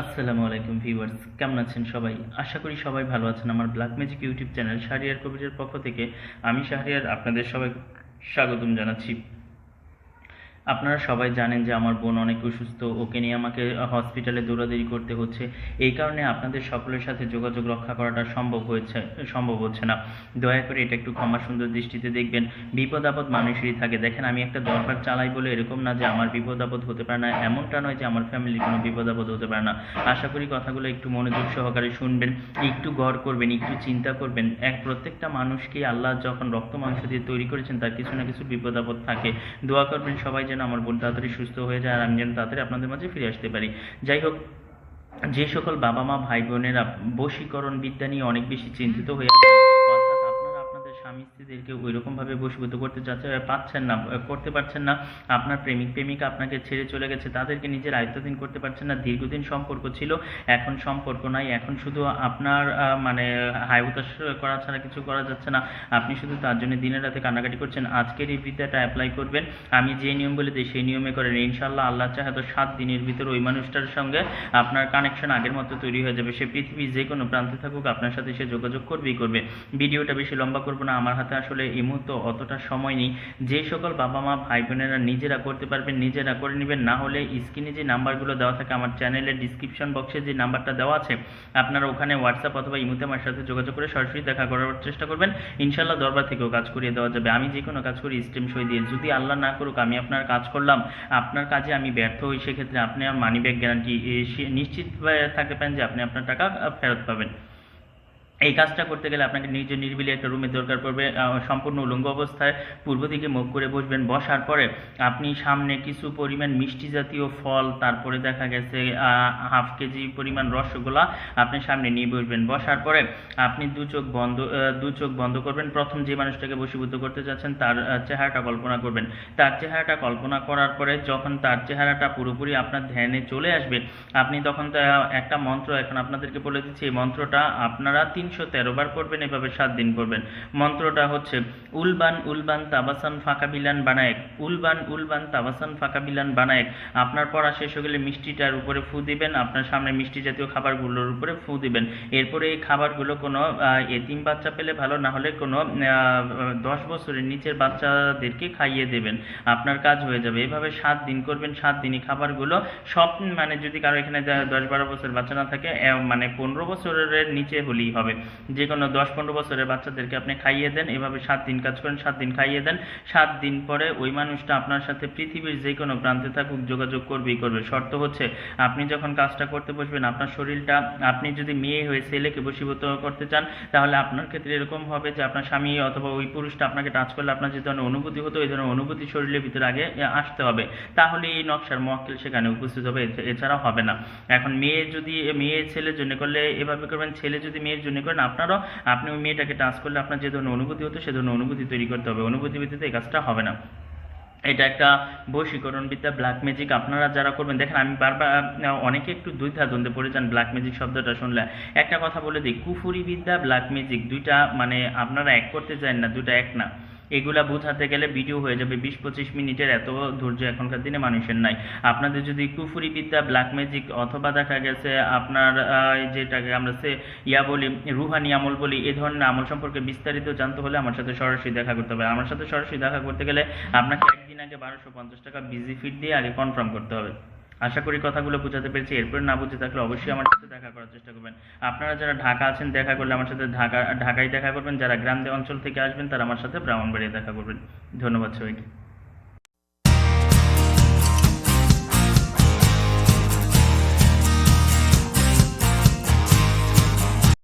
আসসালামু আলাইকুম ভিউয়ার্স, কেমন আছেন সবাই? আশা করি সবাই ভালো আছেন। আমার black magic YouTube channel Shahriar কবিরের পক্ষ থেকে আমি শাহরিয়ার আপনাদের সবাই স্বাগতম জানাচ্ছি। আপনারা সবাই জানেন যে আমার বোন অনেক অসুস্থ, ওকে নিয়ে আমাকে হসপিটালে দৌড়াদৌড়ি করতে হচ্ছে। এই কারণে আপনাদের সকলের সাথে যোগাযোগ রক্ষা করাটা সম্ভব হয়েছে, সম্ভব হচ্ছে না। দয়া করে এটা একটু ক্ষমা সুন্দর দৃষ্টিতে দেখবেন। বিপদ আপদ মানুষেরই থাকে। দেখেন, আমি একটা দরবার চালাই বলে এরকম না যে আমার বিপদ আপদ হতে পারে না। এমনটা নয় যে আমার ফ্যামিলির কোনো বিপদ আপদ হতে পারে না। আশা করি কথাগুলো একটু মনোযোগ সহকারে শুনবেন, একটু গড় করবেন, একটু চিন্তা করবেন। এক প্রত্যেকটা মানুষকে আল্লাহ যখন রক্ত মাংস দিয়ে তৈরি করেছেন, তার কিছু না কিছু বিপদ আপদ থাকে। দোয়া করবেন সবাই যেন আমার বোন তাড়াতাড়ি সুস্থ হয়ে যায় আর আমি যেন তাড়াতাড়ি আপনাদের মাঝে ফিরে আসতে পারি। যাই হোক, যে সকল বাবা মা ভাই বোনেরা বশীকরণ বিদ্যা নিয়ে অনেক বেশি চিন্তিত হয়ে আছেন অর্থাৎ আপনারা আপনাদের স্বামী স্ত্রীদেরকে ওই রকম ভাবে বশীভূত করতে চাচ্ছে পাচ্ছেন না করতে পারছেন না। আপনার প্রেমিক, প্রেমিকা আপনাকে ছেড়ে চলে গেছে, তাদেরকে নিজের আয়ত্তাধীন করতে পারছেন না। দীর্ঘদিন সম্পর্ক ছিল, এখন সম্পর্ক নাই, এখন শুধু আপনার মানে হাই উতাস করা ছাড়া কিছু করা যাচ্ছে না। আপনি শুধু তার জন্য দিনের রাতে কান্নাকাটি করছেন। আজকের এই বিদ্যাটা অ্যাপ্লাই করবেন। আমি যে নিয়ম বলে দিই, সেই নিয়মে করেন। ইনশাল্লাহ আল্লাহ চাহে তো সাত দিনের ভিতর ওই মানুষটার সঙ্গে আপনার কানেকশন আগের মতো তৈরি হয়ে যাবে। সে পৃথিবীর যে কোনো প্রান্তে থাকুক, আপনার সাথে সে যোগাযোগ করবেই করবে। ভিডিওটা বেশি লম্বা করব না। আমার হাতে আসলে এই মুহূর্তে অতটা সময় নেই। যে সকল বাবা মা ভাই বোনেরা নিজেরা করতে পারবেন, নিজেরা করে নেবেন। না হলে স্ক্রিনে যে নাম্বারগুলো দেওয়া থাকে, আমার চ্যানেলের ডিসক্রিপশন বক্সে যে নাম্বারটা দেওয়া আছে, আপনারা ওখানে হোয়াটসঅ্যাপ অথবা ইমুতে আমার সাথে যোগাযোগ করে সরাসরি দেখা করার চেষ্টা করবেন। ইনশাল্লাহ দরবার থেকেও কাজ করিয়ে দেওয়া যাবে। আমি যে কোনো কাজ করি স্টেম সই দিয়ে। যদি আল্লাহ না করুক, আমি আপনার কাজ করলাম, আপনার কাজে আমি ব্যর্থ হই, সেক্ষেত্রে আপনি আমার মানি ব্যাগ গ্যারান্টি নিশ্চিত থাকতে পারেন যে আপনি আপনার টাকা ফেরত পাবেন। এই কাজটা করতে গেলে আপনাকে নিজে নিরিবিলি একটা রুমের দরকার পড়বে সম্পূর্ণ উলঙ্গ অবস্থায় পূর্ব দিকে মুখ করে বসবেন। বসার পরে আপনি সামনে কিছু পরিমাণ মিষ্টি জাতীয় ফল, তারপরে দেখা গেছে হাফ কেজি পরিমাণ রসগোল্লা আপনি সামনে নিয়ে বসবেন। বসার পরে আপনি দু চোখ বন্ধ দু চোখ বন্ধ করবেন। প্রথম যে মানুষটাকে বশীভূত করতে যাচ্ছেন, তার চেহারাটা কল্পনা করবেন। তার চেহারাটা কল্পনা করার পরে যখন তার চেহারাটা পুরোপুরি আপনার ধ্যানে চলে আসবে, আপনি তখন একটা মন্ত্র এখন আপনাদেরকে বলে দিচ্ছি। এই মন্ত্রটা আপনারা তিনশো তেরো বার পড়বেন এভাবে সাত দিন পড়বেন মন্ত্রটা হচ্ছে, উলবান উলবান, তাবাসান, ফাঁকা বিলান, বানায়েক। উলবান উলবান, তাবাসান, ফাঁকা বিলান, বানায়েক। আপনার পড়া শেষ হয়ে গেলে মিষ্টিটার উপরে ফু দিবেন, আপনার সামনে মিষ্টি জাতীয় খাবারগুলোর উপরে ফু দিবেন। এরপরে এই খাবারগুলো কোনো এতিম বাচ্চা পেলে ভালো, না হলে কোনো দশ বছরের নিচের বাচ্চাদেরকে খাইয়ে দেবেন। আপনার কাজ হয়ে যাবে। এভাবে সাত দিন করবেন, সাত দিনই খাবারগুলো। সব মানে যদি কারও এখানে দশ বারো বছর বাচ্চা না থাকে মানে পনেরো বছরের নিচে হলেই হবে। যে কোনো দশ পনেরো বছরের বাচ্চাদেরকে আপনি খাইয়ে দেন, এভাবে সাত দিন কাজ করেন, সাত দিন খাইয়ে দেন। সাত দিন পরে ওই মানুষটা আপনার সাথে পৃথিবীর যে কোনো প্রান্তে থাকুক, যোগাযোগ করবেই করবে। শর্ত হচ্ছে, আপনি যখন কাজটা করতে বসবেন, আপনার শরীরটা, আপনি যদি মেয়ে হয়ে ছেলেকে বশীভূত করতে চান, তাহলে আপনার ক্ষেত্রে এরকম হবে যে আপনার স্বামী অথবা ওই পুরুষটা আপনাকে টাচ করলে আপনার যে ধরনের অনুভূতি হতো এই ধরনের অনুভূতি শরীরের ভিতরে আগে আসতে হবে। তাহলে এই নকশার মক্কেল সেখানে উপস্থিত হবে এছ- এছাড়া হবে না। এখন মেয়ে যদি, মেয়ে ছেলের জন্য করলে এভাবে করবেন, ছেলে যদি মেয়ের জন্য করেন, আপনারও, আপনি ওই মেয়েটাকে টাচ করলে আপনার যে ধরনের অনুভূতি হতো, সে ধরনের অনুভূতি তৈরি করতে হবে। অনুভূতি ভিত্তিতে এই কাজটা হবে না। এটা একটা বৈশীকরণবিদ্যা ব্ল্যাক ম্যাজিক আপনারা যারা করবেন, দেখেন, আমি বারবার অনেকে একটু দুইধা দ্বন্দ্বে পড়ে যান ব্ল্যাক ম্যাজিক শব্দটা শুনলে। একটা কথা বলে দিই কুফুরি বিদ্যা ব্ল্যাক ম্যাজিক দুইটা মানে আপনারা এক করতে চান না, দুইটা এক না। এগুলা বোঝাতে গেলে ভিডিও হয়ে যাবে। বিশ পঁচিশ মিনিটের এত ধৈর্য এখনকার দিনে মানুষের নাই। আপনাদের যদি কুফুরি বিদ্যা ব্ল্যাক ম্যাজিক অথবা দেখা গেছে আপনার যেটাকে আমরা সে ইয়া বলি, রুহানি আমল বলি, এ ধরনের আমল সম্পর্কে বিস্তারিত জানতে হলে আমার সাথে সরাসরি দেখা করতে হবে। আমার সাথে সরাসরি দেখা করতে গেলে আপনাকে একদিন আগে বারোশো পঞ্চাশ টাকা বিজি ফিট দিয়ে আগে কনফার্ম করতে হবে। আশা করি কথাগুলো বোঝাতে পেরেছি। এরপরে না বুঝে থাকলে অবশ্যই আমার সাথে দেখা করার চেষ্টা করবেন। আপনারা যারা ঢাকা আছেন, দেখা করলে আমার সাথে ঢাকা, ঢাকায় দেখা করবেন। যারা গ্রাম অঞ্চল থেকে আসবেন, তারা আমার সাথে ব্রাহ্মণবাড়িয়ে দেখা করবেন। ধন্যবাদ সবাইকে।